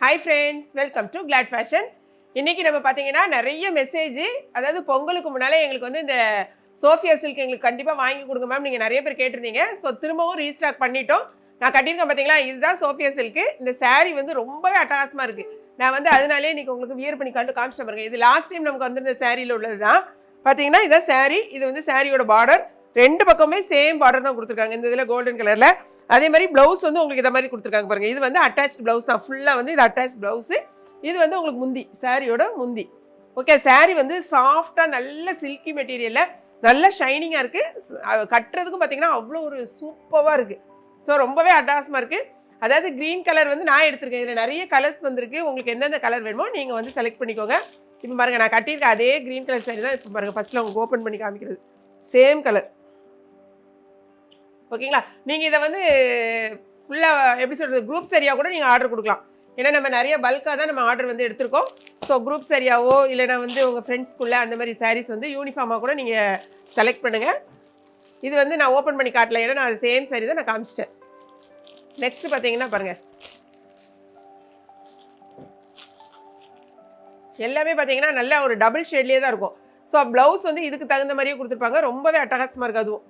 Hi friends welcome to glad fashion இன்றைக்கி நம்ம பார்த்தீங்கன்னா நிறைய மெசேஜ் அதாவது பொங்கலுக்கு முன்னாலே எங்களுக்கு வந்து இந்த சோஃபியா சில்க் எங்களுக்கு கண்டிப்பாக வாங்கி கொடுங்க மேம் நீங்கள் நிறைய பேர் கேட்டிருந்தீங்க. ஸோ திரும்பவும் ரீஸ்டாக் பண்ணிட்டோம். நான் கட்டியிருக்கேன் பார்த்தீங்களா இதுதான் சோஃபியா சில்க்கு இந்த சாரீ வந்து ரொம்பவே அட்டகாசமாக இருக்குது நான் வந்து அதனாலே இன்றைக்கி உங்களுக்கு வியர் பண்ணி கண்டு காமிச்சிட்டு பாருங்க. இது லாஸ்ட் டைம் நமக்கு வந்திருந்த சாரியில் உள்ளது தான் பார்த்தீங்கன்னா இதான் சாரீ இது வந்து சாரியோட பார்டர் ரெண்டு பக்கமே சேம் பார்டர் தான் கொடுத்துருக்காங்க. இந்த இதில் கோல்டன் கலரில் அதே மாதிரி ப்ளவுஸ் வந்து உங்களுக்கு இதை மாதிரி கொடுத்துருக்காங்க பாருங்கள் இது வந்து அட்டாச் ப்ளவுஸ் தான். ஃபுல்லாக வந்து இது அட்டாச் ப்ளவுஸு இது வந்து உங்களுக்கு முந்தி சாரியோட முந்தி. ஓகே சாரி வந்து சாஃப்டாக நல்ல சில்கி மெட்டீரியலில் நல்ல ஷைனிங்காக இருக்குது கட்டுறதுக்கும் பார்த்தீங்கன்னா அவ்வளோ ஒரு சூப்பராக இருக்குது ஸோ ரொம்பவே அட்டாசமாக இருக்குது அதாவது க்ரீன் கலர் வந்து நான் எடுத்திருக்கேன். இதில் நிறைய கலர்ஸ் வந்திருக்கு. உங்களுக்கு எந்தெந்த கலர் வேணுமோ நீங்கள் வந்து செலக்ட் பண்ணிக்கோங்க. இப்போ பாருங்கள் நான் கட்டியிருக்க அதே க்ரீன் கலர் சாரி தான் இப்போ பாருங்கள் ஃபஸ்ட்டில் உங்களுக்கு ஓப்பன் பண்ணி காமிக்கிறது. சேம் கலர் ஓகேங்களா? நீங்கள் இதை வந்து ஃபுல்லாக எப்படி சொல்கிறது குரூப் சரியாக கூட நீங்கள் ஆர்டர் கொடுக்கலாம். ஏன்னா நம்ம நிறைய பல்காக தான் நம்ம ஆர்டர் வந்து எடுத்திருக்கோம். ஸோ குரூப் சரியாவோ இல்லைனா வந்து உங்கள் ஃப்ரெண்ட்ஸ்க்குள்ளே அந்த மாதிரி சாரீஸ் வந்து யூனிஃபார்மாக கூட நீங்கள் செலக்ட் பண்ணுங்கள் இது வந்து நான் ஓப்பன் பண்ணி காட்டல ஏன்னா நான் சேம் சாரீ தான் நான் காமிச்சிட்டேன். நெக்ஸ்ட்டு பார்த்தீங்கன்னா பாருங்கள் எல்லாமே பார்த்தீங்கன்னா நல்லா ஒரு டபுள் ஷேட்லேயே தான் இருக்கும். ஸோ ப்ளவுஸ் வந்து இதுக்கு தகுந்த மாதிரியே கொடுத்துருப்பாங்க. ரொம்பவே அட்டகாசமாக இருக்குது. அதுவும்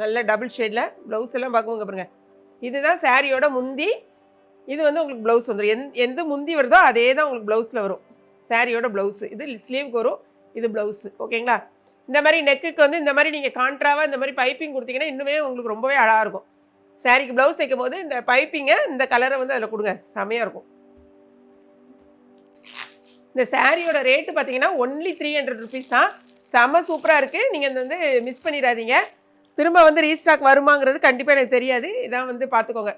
நல்ல டபுள் ஷேடில் ப்ளவுஸ் எல்லாம் பார்க்குவோங்க பாருங்க. இதுதான் சாரியோட முந்தி இது வந்து உங்களுக்கு ப்ளவுஸ் வந்துடும் எந் எந்த முந்தி வருதோ அதே தான் உங்களுக்கு ப்ளவுஸில் வரும். சாரியோட ப்ளவுஸு இது ஸ்லீவ்க்கு வரும் இது ப்ளவுஸு ஓகேங்களா? இந்த மாதிரி நெக்குக்கு வந்து இந்த மாதிரி நீங்கள் கான்ட்ராவாக இந்த மாதிரி பைப்பிங் கொடுத்தீங்கன்னா இன்னுமே உங்களுக்கு ரொம்பவே அழகாக இருக்கும். சாரிக்கு ப்ளவுஸ் தைக்கும் போது இந்த பைப்பிங்கை இந்த கலரை வந்து அதில் கொடுங்க. செமையாக இருக்கும். இந்த சாரியோட ரேட்டு பார்த்தீங்கன்னா ஒன்லி த்ரீ ஹண்ட்ரட் ருபீஸ் தான். செம்ம சூப்பராக இருக்குது நீங்கள் இந்த வந்து மிஸ் பண்ணிடாதீங்க. திரும்ப வந்து ரீஸ்டாக் வருமாங்கிறது கண்டிப்பாக எனக்கு தெரியாது. இதான் வந்து பார்த்துக்கோங்க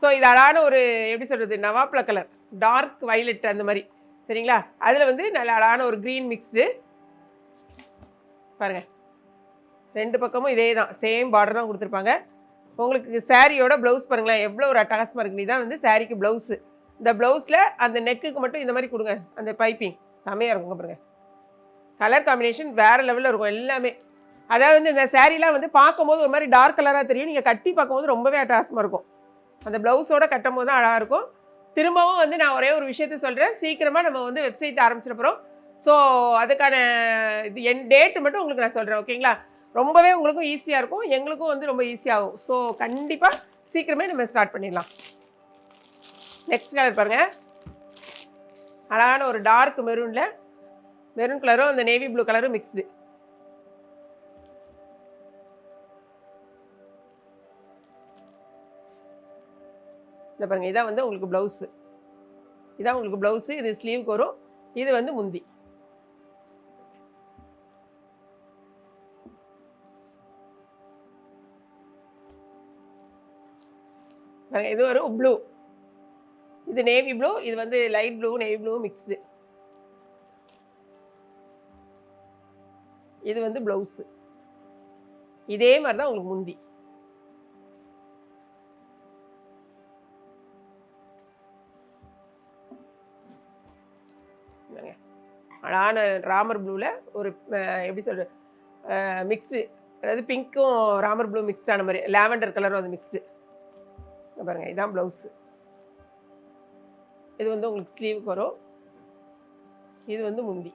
ஸோ இது அழகான ஒரு எப்படி சொல்கிறது நவாப்ல கலர் டார்க் வைலட் அந்த மாதிரி. சரிங்களா? அதில் வந்து நல்ல அழகான ஒரு க்ரீன் மிக்ஸ்டு பாருங்கள் ரெண்டு பக்கமும் இதே தான் சேம் பார்டர் தான் கொடுத்துருப்பாங்க. உங்களுக்கு சாரியோட ப்ளவுஸ் பாருங்களேன். எவ்வளோ ஒரு அட்டகாசமாக இருக்கு இதான் வந்து சாரிக்கு ப்ளவுஸு இந்த ப்ளவுஸில் அந்த நெக்குக்கு மட்டும் இந்த மாதிரி கொடுங்க. அந்த பைப்பிங் செமையாக இருக்குங்க பாருங்கள் கலர் காம்பினேஷன் வேறு லெவலில் இருக்கும். எல்லாமே. அதாவது வந்து இந்த சாரீலாம் வந்து பார்க்கும்போது ஒரு மாதிரி டார்க் கலராக தெரியும். நீங்கள் கட்டி பார்க்கும்போது ரொம்பவே அட்டாசமாக இருக்கும். அந்த ப்ளவுஸோட கட்டும் போது தான் அழகாக இருக்கும். திரும்பவும் வந்து நான் ஒரே ஒரு விஷயத்த சொல்கிறேன் சீக்கிரமாக நம்ம வந்து வெப்சைட் ஆரம்பிச்சிருப்போம் ஸோ அதுக்கான இது என் டேட்டு மட்டும் உங்களுக்கு நான் சொல்கிறேன் ஓகேங்களா ரொம்பவே உங்களுக்கும் ஈஸியாக இருக்கும். எங்களுக்கும் வந்து ரொம்ப ஈஸியாகும் ஸோ கண்டிப்பாக சீக்கிரமே நம்ம ஸ்டார்ட் பண்ணிடலாம். நெக்ஸ்ட் கலர் பாருங்கள் அழகான ஒரு டார்க் மெரூனில் மெரூன் கலரும் அந்த நேவி ப்ளூ கலரும் மிக்ஸ்டு இந்த பாருங்க இதான் வந்து உங்களுக்கு ப்ளவுஸு இதான் உங்களுக்கு ப்ளவுஸு இது ஸ்லீவுக்கு வரும். இது வந்து முந்தி. பாருங்க இது ஒரு ப்ளூ இது நேவி ப்ளூ இது வந்து light blue navy blue mixed இது வந்து ப்ளவுஸு இதே மாதிரி தான் உங்களுக்கு முந்தி. அழகான ராமர் ப்ளூவில் ஒரு எப்படி சொல்கிறது மிக்ஸ்டு அதாவது பிங்க்கும் ராமர் ப்ளூ மிக்ஸ்டான மாதிரி லாவெண்டர் கலரும் அது மிக்ஸ்டு பாருங்கள் இதான் ப்ளவுஸு இது வந்து உங்களுக்கு ஸ்லீவுக்கு வரும். இது வந்து முந்தி.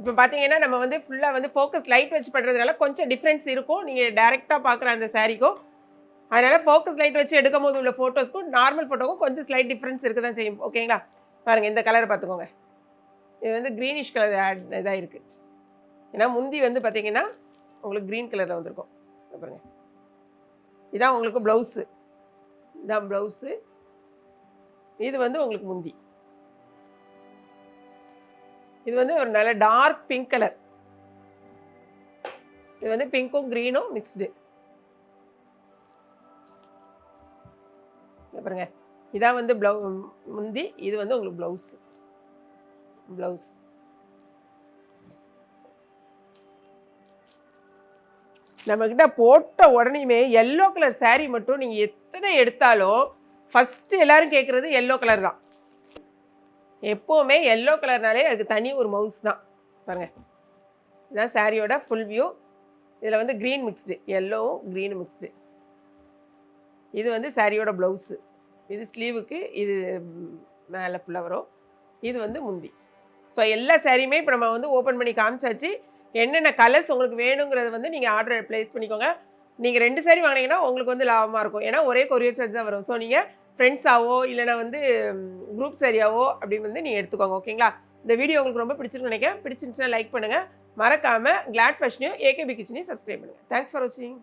இப்போ பார்த்தீங்கன்னா நம்ம வந்து ஃபுல்லாக வந்து ஃபோக்கஸ் லைட் வச்சு பண்ணுறதுனால கொஞ்சம் டிஃப்ரென்ஸ் இருக்கும். நீங்கள் டேரெக்டாக பார்க்குற அந்த சாரீக்கும் அதனால் ஃபோக்கஸ் லைட் வச்சு எடுக்கும் போது உள்ள ஃபோட்டோஸ்க்கும் நார்மல் ஃபோட்டோக்கும் கொஞ்சம் ஸ்லைட் டிஃப்ரென்ஸ் இருக்க தான் செய்யும் ஓகேங்களா பாருங்கள் இந்த கலரை பார்த்துக்கோங்க இது வந்து க்ரீனிஷ் கலர் இதாக இருக்குது ஏன்னா முந்தி வந்து பார்த்தீங்கன்னா உங்களுக்கு க்ரீன் கலரில் வந்திருக்கும். இங்க பாருங்க. இதான் உங்களுக்கு ப்ளவுஸு இதான் ப்ளவுஸு இது வந்து உங்களுக்கு முந்தி. இது வந்து ஒரு நல்ல டார்க் பிங்க் கலர் இது வந்து பிங்க்கும் க்ரீனும் மிக்ஸ்டு பாருங்க. இதான் வந்து ப்ளவு முந்தி இது வந்து உங்களுக்கு ப்ளவுஸ் ப்ளவுஸ் நம்மக்கிட்ட போட்ட உடனேயுமே எல்லோ கலர் சாரீ மட்டும் நீங்கள் எத்தனை எடுத்தாலும் ஃபஸ்ட்டு எல்லோரும் கேட்குறது எல்லோ கலர் தான். எப்போவுமே எல்லோ கலர்னாலே அதுக்கு தனி ஒரு மவுஸ் தான். பாருங்கள் இதுதான் சாரியோட ஃபுல் வியூ இதில் வந்து க்ரீன் மிக்ஸ்டு எல்லோவும் க்ரீன் மிக்ஸ்டு இது வந்து சாரியோட ப்ளவுஸு இது ஸ்லீவுக்கு இது மேலே ஃபுல்லாக வரும். இது வந்து முந்தி. ஸோ எல்லா சாரியுமே இப்போ நம்ம வந்து ஓப்பன் பண்ணி காமிச்சாச்சு. என்னென்ன கலர்ஸ் உங்களுக்கு வேணுங்கிறத வந்து நீங்கள் ஆர்டர் ப்ளேஸ் பண்ணிக்கோங்க. நீங்கள் ரெண்டு சாரி வாங்கினீங்கன்னா உங்களுக்கு வந்து லாபமாக இருக்கும். ஏன்னா ஒரே கொரியர் சார்ஜ் தான் வரும். ஸோ நீங்கள் ஃப்ரெண்ட்ஸாவோ இல்லைனா வந்து குரூப் சரியாவோ அப்படின்னு வந்து நீங்கள் எடுத்துக்கோங்க ஓகேங்களா? இந்த வீடியோ உங்களுக்கு ரொம்ப பிடிச்சிருக்குன்னு நினைக்கிறேன். பிடிச்சிருந்துச்சுன்னா லைக் பண்ணுங்கள் மறக்காமல் கிளாட் ஃபேஷனையும் ஏகேபி கிச்சனையும் சப்ஸ்கிரைப் பண்ணுங்கள் தேங்க்ஸ் ஃபார் வாட்சிங்